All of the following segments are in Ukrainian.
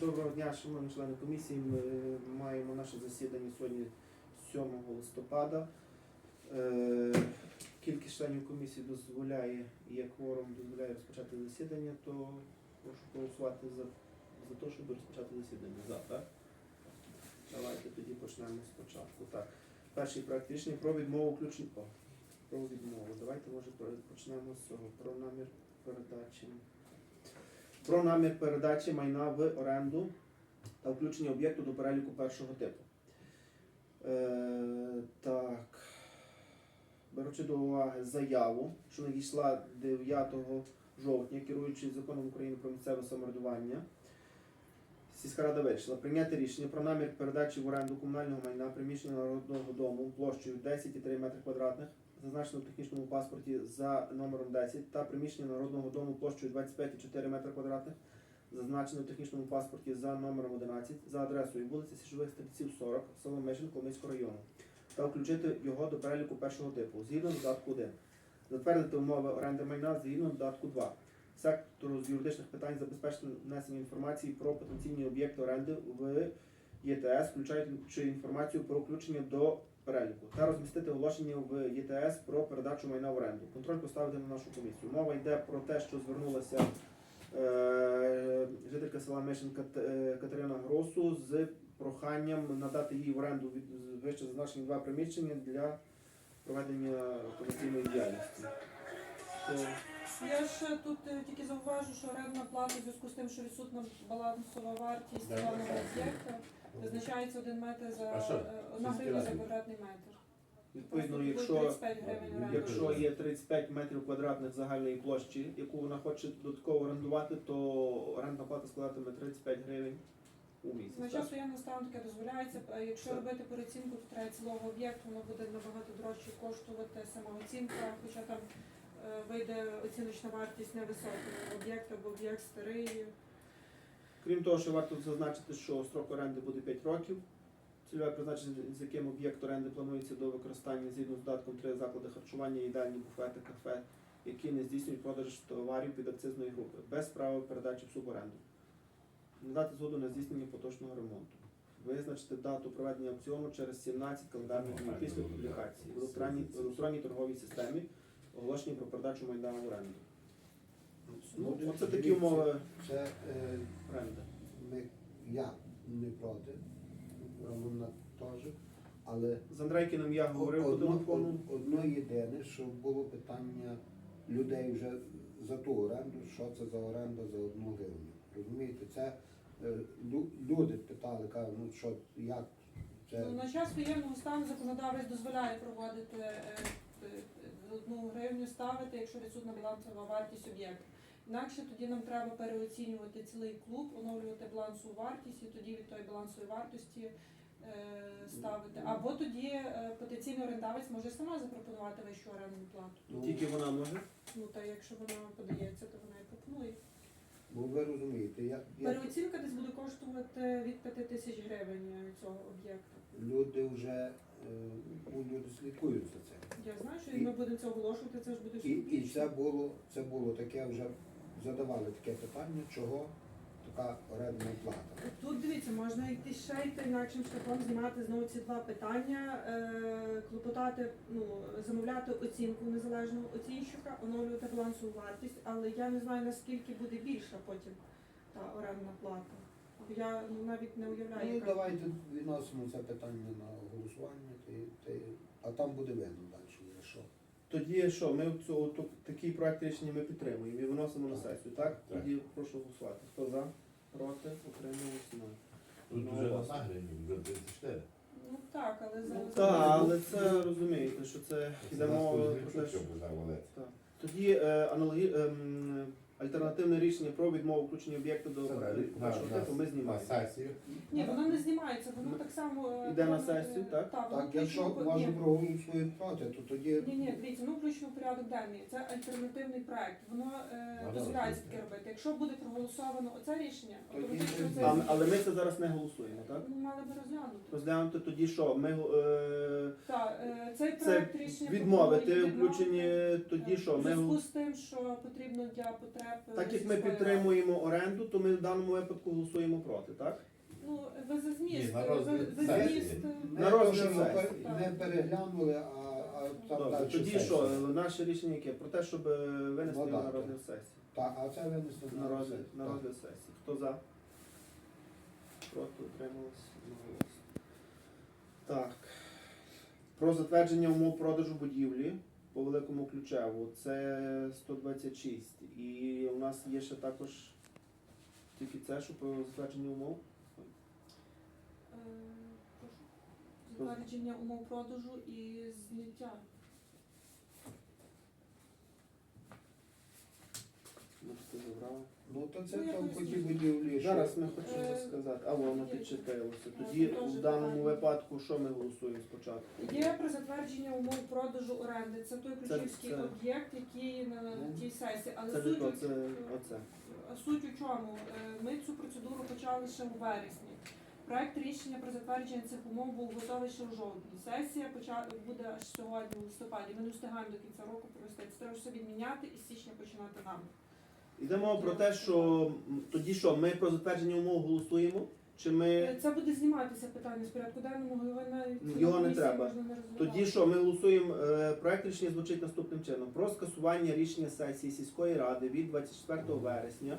Доброго дня, шановні члени комісії. Ми маємо наше засідання сьогодні 7 листопада. Е, Кількість членів комісії дозволяє, є кворум, дозволяє розпочати засідання, то прошу голосувати за, за те, щоб розпочати засідання. За, так? Давайте тоді почнемо спочатку. Так. Перший проект рішення про відмову включення. Про відмову. Давайте може почнемо з цього. Про намір передачі про намір передачі майна в оренду та включення об'єкту до переліку першого типу. Е, так. Беручи до уваги заяву, що надійшла 9 жовтня, керуючись законом України про місцеве самоврядування, сільська рада вирішила прийняти рішення про намір передачі в оренду комунального майна приміщення народного дому площею 10,3 метри квадратних. Зазначено в технічному паспорті за номером 10 та приміщення Народного дому площею 25,4 м2, зазначено в технічному паспорті за номером 11 за адресою вулиці Січових Стрільців 40, село Мишин, Коломийського району та включити його до переліку першого типу згідно додатку 1. Затвердити умови оренди майна згідно додатку 2. Сектору з юридичних питань забезпечити внесення інформації про потенційні об'єкти оренди в ЄТС, включаючи інформацію про включення до переліку та розмістити оголошення в ЄТС про передачу майна в оренду. Контроль поставити на нашу комісію. Мова йде про те, що звернулася е, жителька села Мишин е, Катерина Гросу з проханням надати їй в оренду від вище зазначені два приміщення для проведення комерційної діяльності. Я ж тут е, тільки зауважу, що орендна плата в зв'язку з тим, що відсутна балансова вартість Да. даного об'єкта, визначається один метр за А що? е, одна Сільські гривня за ради? квадратний метр. відповідно, якщо 35 гривень оренда. Якщо є 35 метрів квадратних загальної площі, яку вона хоче додатково орендувати, то орендна плата складатиме 35 гривень у місяць. На так? час воєнного стану таке дозволяється. Е, Якщо Так. робити переоцінку, то треба цілого об'єкту, воно буде набагато дорожче коштувати сама оцінка, хоча там е, вийде оціночна вартість невисока об'єкта, бо об'єкт старий. Крім того, що варто зазначити, що строк оренди буде 5 років. Цільове призначення, з яким об'єкт оренди планується до використання згідно з додатком 3 заклади харчування, їдальні, буфети, кафе, які не здійснюють продаж товарів під акцизної групи, без права передачі в суборенду. Надати згоду на здійснення поточного ремонту. Визначити дату проведення аукціону через 17 календарних днів після публікації в електронній торговій системі оголошення про передачу майна в оренду. Ну, оце такі умови Це е, оренди. ми, я не проти, Романа теж, але З Андрейкіном я говорив по одно, телефону. одно єдине, що було питання людей вже за ту оренду, що це за оренда за одну гривню. Розумієте, це е, лю- люди питали, кажуть, ну що, як це. Ну, на час воєнного стану законодавець дозволяє проводити е, е, одну гривню ставити, якщо відсутна балансова вартість об'єкту. Інакше тоді нам треба переоцінювати цілий клуб, оновлювати балансову вартість і тоді від тої балансової вартості е, ставити. Або тоді е, потенційний орендавець може сама запропонувати вищу орендну плату. Ну, Тільки вона може. Ну та якщо вона подається, то вона і пропонує. Бо ви розумієте, я, я, Переоцінка десь буде коштувати від 5 тисяч гривень е, цього об'єкту. люди вже ну, люди слідкують за цим. Я знаю, що і ми будемо це оголошувати, це ж буде І, і це було, це було таке вже задавали таке питання, чого така орендна плата. Тут дивіться, можна йти ще йти інакшим шляхом знімати знову ці два питання, е, клопотати, ну замовляти оцінку незалежного оцінщика, оновлювати балансову вартість, але я не знаю наскільки буде більша потім та орендна плата. Я ну, навіть не уявляю, Ну, яка. давайте відносимо це питання на голосування, та й- а там буде видно далі, за що. Тоді що, ми цього ту- такий проект рішення ми підтримуємо і виносимо на сесію, так? Так. Тоді прошу голосувати. Хто за? Проти? Утримуємося? Немає. Тут Ну, вже на вас. гривні, вже 34. Ну так, але Ну, зараз так, але це розумієте, що це йде мова про те, що. Так. Тоді е, аналогі... ем, альтернативне рішення про відмову включення об'єкту до переліку першого типу ми На знімаємо. сесію. ні, воно не знімається, воно так само е, Іде на сесію, е, так? Так, Так, якщо може ні. проти, то тоді Ні, ні, дивіться, ну включено в порядок денний. Це альтернативний проект. Воно е, дозволяється таке робити. Якщо буде проголосовано оце рішення, Тоді автоматично це це А, але ми це зараз не голосуємо, так? ну, мали би розглянути. Розглянути тоді що? Ми е, Так, е, цей Це проект рішення відмовити відмовити. тоді що? в Ми зв'язку з тим, що потрібно для потреб е, Так як ми сільської підтримуємо оренду, то ми в даному випадку голосуємо проти, так? Ну, ви за зміст, Ні, на ви, розгляд ви за сесії. зміст. е, Ми На розгляд то, що сесії. пер- не переглянули, а, а там Добре, далі тоді сесія. що, наше рішення яке? Про те, щоб е, винести Ну, його на так, розгляд сесії. Так, а це винесли На розгляд, на Так. розгляд сесії. Хто за? Проти одноголосно. Так. Про затвердження умов продажу будівлі по великому ключеву. Це 126. І у нас є ще також тільки це, що по затвердженню умов. Е, прошу. Затвердження умов продажу і зняття. Ну, ти забрали. Ну то це Ну, я там поясню. по тій будівлі. що- Зараз ми хочемо Е, сказати. А воно підчепилося. Е, Тоді в даному випадку що ми голосуємо спочатку? Є про затвердження умов продажу оренди. Це той ключівський це- об'єкт, який на Ну, тій сесії. Але Це суть, то, у- це оце. А Суть у чому? Е, Ми цю процедуру почали ще у вересні. Проект рішення про затвердження цих умов був готовий ще у жовтні. Сесія поча... буде аж сьогодні, у листопаді. Ми не встигаємо до кінця року провести. Це треба все відміняти і з січня починати нам. Йде мова про те, що тоді що, ми про затвердження умов голосуємо? Чи ми Е, Це буде зніматися питання з порядку денного, його навіть Його не треба. можна не розглядати. тоді що ми голосуємо? е, Проект рішення звучить наступним чином: про скасування рішення сесії сільської ради від 24 вересня.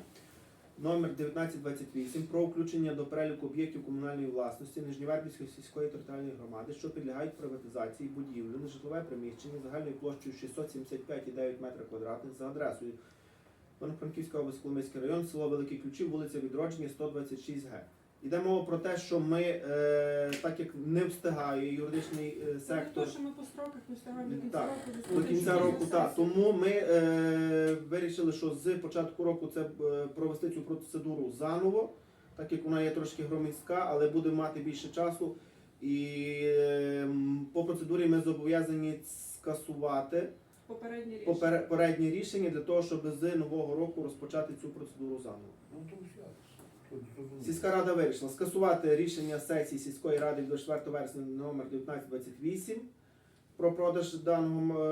Номер 1928 про включення до переліку об'єктів комунальної власності Нижньовербівської сільської територіальної громади, що підлягають приватизації будівлі, нежитлове приміщення загальною площею 675,9 метрів квадратних за адресою Івано-Франківська область, Коломийський район, село Великий Ключів, вулиця Відродження, 126 г. Йде мова про те, що ми, е, так як не встигає юридичний е, сектор то, що ми по строках не встигаємо до кінця Так, року. до кінця року, так. Тому ми е, вирішили, що з початку року це е, провести цю процедуру заново, так як вона є трошки громіська, але буде мати більше часу. І е, по процедурі ми зобов'язані скасувати Попереднє рішення. попер- попереднє рішення для того, щоб з нового року розпочати цю процедуру заново. Ну то все. Тут зрозуміло. Сільська рада вирішила скасувати рішення сесії сільської ради від 24 вересня номер 1928 про продаж даного е,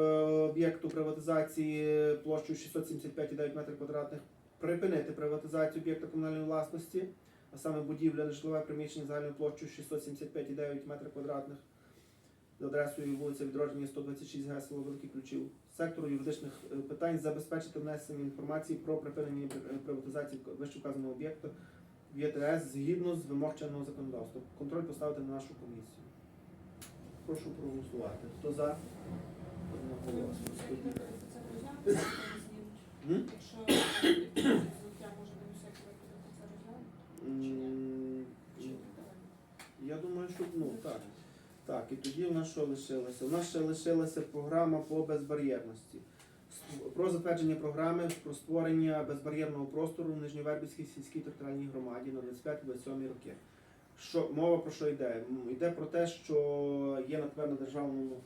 об'єкту приватизації площею 675,9 метрів квадратних, припинити приватизацію об'єкта комунальної власності, а саме будівля нежитлове приміщення загальною площею 675,9 метрів квадратних за адресою вулиця Відродження 126 г, село Великий Ключів, сектору юридичних е, питань забезпечити внесення інформації про припинення е, приватизації вищевказаного об'єкта в ЄТС згідно з вимог чинного законодавства. Контроль поставити на нашу комісію. Прошу проголосувати. Хто за? Якщо тоді в нас що лишилося? У нас ще лишилася програма по безбар'єрності. Про затвердження програми про створення безбар'єрного простору в Нижньовербівській сільській територіальній громаді на 25-27 роки. Що, мова про що йде? Йде про те, що є напевно, державному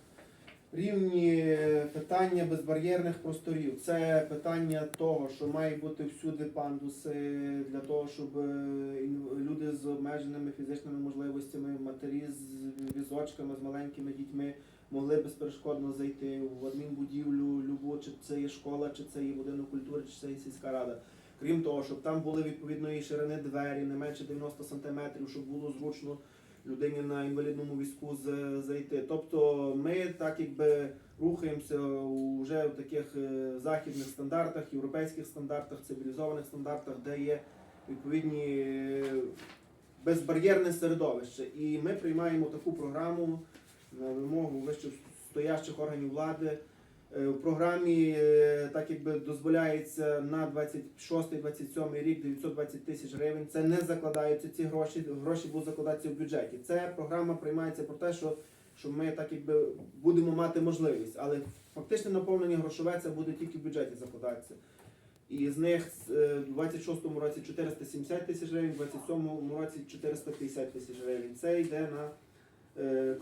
рівні питання безбар'єрних просторів. Це питання того, що має бути всюди пандуси для того, щоб е, люди з обмеженими фізичними можливостями, матері з візочками, з маленькими дітьми могли безперешкодно зайти в адмінбудівлю, любу, чи це є школа, чи це є будинок культури, чи це є сільська рада. Крім того, щоб там були відповідної ширини двері, не менше 90 сантиметрів, щоб було зручно людині на інвалідному візку зайти. Тобто ми так якби рухаємося вже в таких е, західних стандартах, європейських стандартах, цивілізованих стандартах, де є відповідні е, безбар'єрне середовище. І ми приймаємо таку програму на вимогу вищестоящих органів влади. Е, В програмі е, так якби дозволяється на 26-27 рік 920 тисяч гривень. Це не закладаються ці гроші. Гроші будуть закладатися в бюджеті. Це програма приймається про те, що, що ми так якби будемо мати можливість, але фактичне наповнення грошове це буде тільки в бюджеті закладатися. І з них е, в 26-му році 470 тисяч гривень, в 27-му році 450 тисяч гривень. Це йде на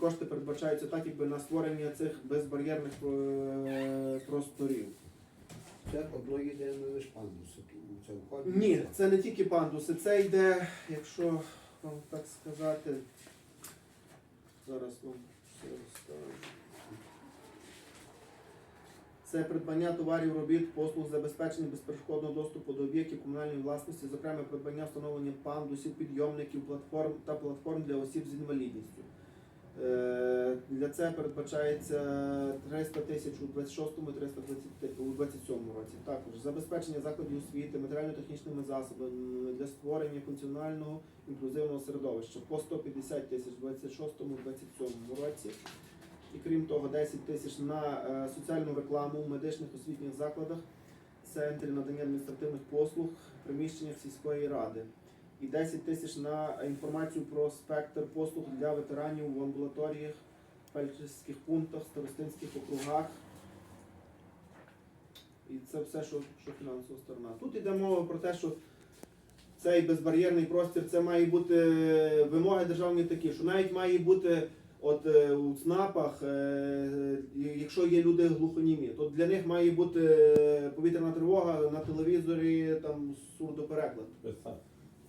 кошти передбачаються так, якби на створення цих безбар'єрних е, просторів. Це одно єдине лише пандуси. Це входить. Ні, це не тільки пандуси, це йде, якщо вам так сказати, зараз вам все розкажу. Це придбання товарів, робіт, послуг, забезпечення безперешкодного доступу до об'єктів комунальної власності, зокрема придбання встановлення пандусів, підйомників, платформ та платформ для осіб з інвалідністю. Е, Для це передбачається 300 тисяч у 26-му, 320 у 27-му році. Також забезпечення закладів освіти матеріально-технічними засобами для створення функціонального інклюзивного середовища по 150 тисяч у 26-му, 27-му році. І крім того, 10 тисяч на е, соціальну рекламу в медичних освітніх закладах, центрі надання адміністративних послуг, приміщеннях сільської ради. І 10 тисяч на інформацію про спектр послуг для ветеранів в амбулаторіях, фельдшерських пунктах, старостинських округах. І це все, що, що фінансова сторона. Тут йде мова про те, що цей безбар'єрний простір, це має бути е, вимоги державні такі, що навіть має бути от е, у ЦНАПах, е, якщо є люди глухонімі, то для них має бути повітряна тривога на телевізорі, там сурдопереклад.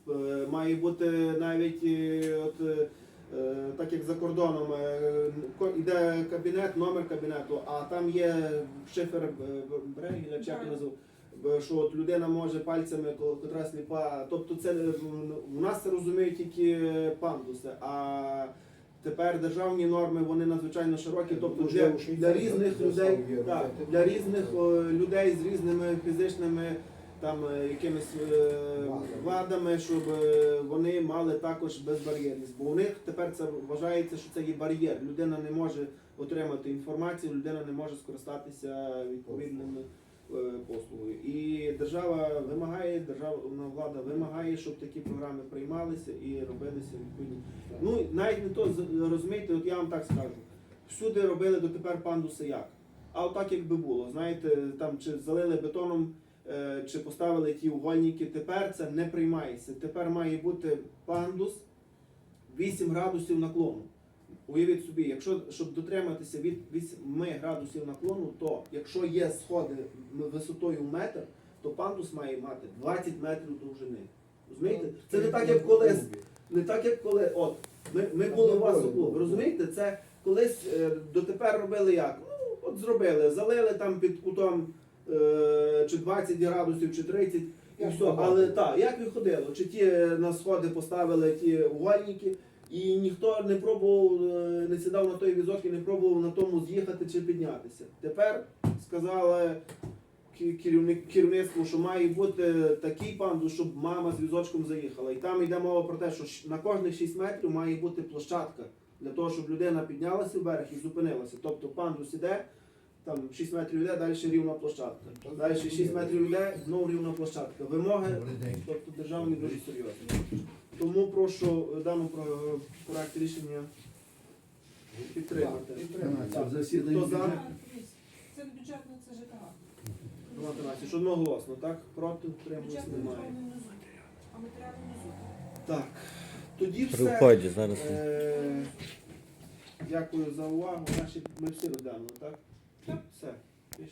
Е, Має бути навіть е, от, е, так як за кордоном йде кабінет, номер кабінету, а там є шифер Брейгеля, чи як він що от людина може пальцями, ко- котра сліпа. Тобто це е, в нас це розуміють тільки пандуси. А тепер державні норми вони надзвичайно широкі. Тобто для, що і для різних людей, так, для різних людей з різними фізичними там е, якимись е, вадами, щоб е, вони мали також безбар'єрність. Бо у них тепер це вважається, що це є бар'єр. Людина не може отримати інформацію, людина не може скористатися відповідними е, послугою. І держава вимагає, державна влада вимагає, щоб такі програми приймалися і робилися відповідні. Ну навіть не то з- розумієте, от я вам так скажу. Всюди робили дотепер пандуси як. А отак якби було. Знаєте, там чи залили бетоном, чи поставили ті угольники, тепер це не приймається. Тепер має бути пандус 8 градусів наклону. Уявіть собі, якщо щоб дотриматися від 8 градусів наклону, то якщо є сходи висотою метр, то пандус має мати 20 метрів довжини. Розумієте? Це не так, як колись. Не так, як коли, от, ми, ми були у вас у клубі, розумієте, це колись е, дотепер робили як? Ну, от зробили, залили там під кутом е, чи 20 градусів, чи 30, і все. Але так, як виходило? Чи ті е, на сходи поставили ті угольники, і ніхто не пробував, е, не сідав на той візок і не пробував на тому з'їхати чи піднятися. Тепер сказали керівник керівництву, що має бути такий пандус, щоб мама з візочком заїхала. І там йде мова про те, що на кожних 6 метрів має бути площадка для того, щоб людина піднялася в берег і зупинилася. Тобто пандус іде, там 6 метрів йде, далі рівна площадка. Далі 6 метрів йде, знову рівна площадка. Вимоги, тобто державні дуже серйозні. Тому прошу е, дану про- проект рішення підтримати. Так, Хто за? Це бюджетне, це ЖКГ. Що одноголосно, так? Проти утримувалися Бюджетне немає. контрольне внизу, а матеріальне внизу. Так, тоді При все. вході зараз. Е, Дякую за увагу. Наші ми всі розглянули, так? Так. Все.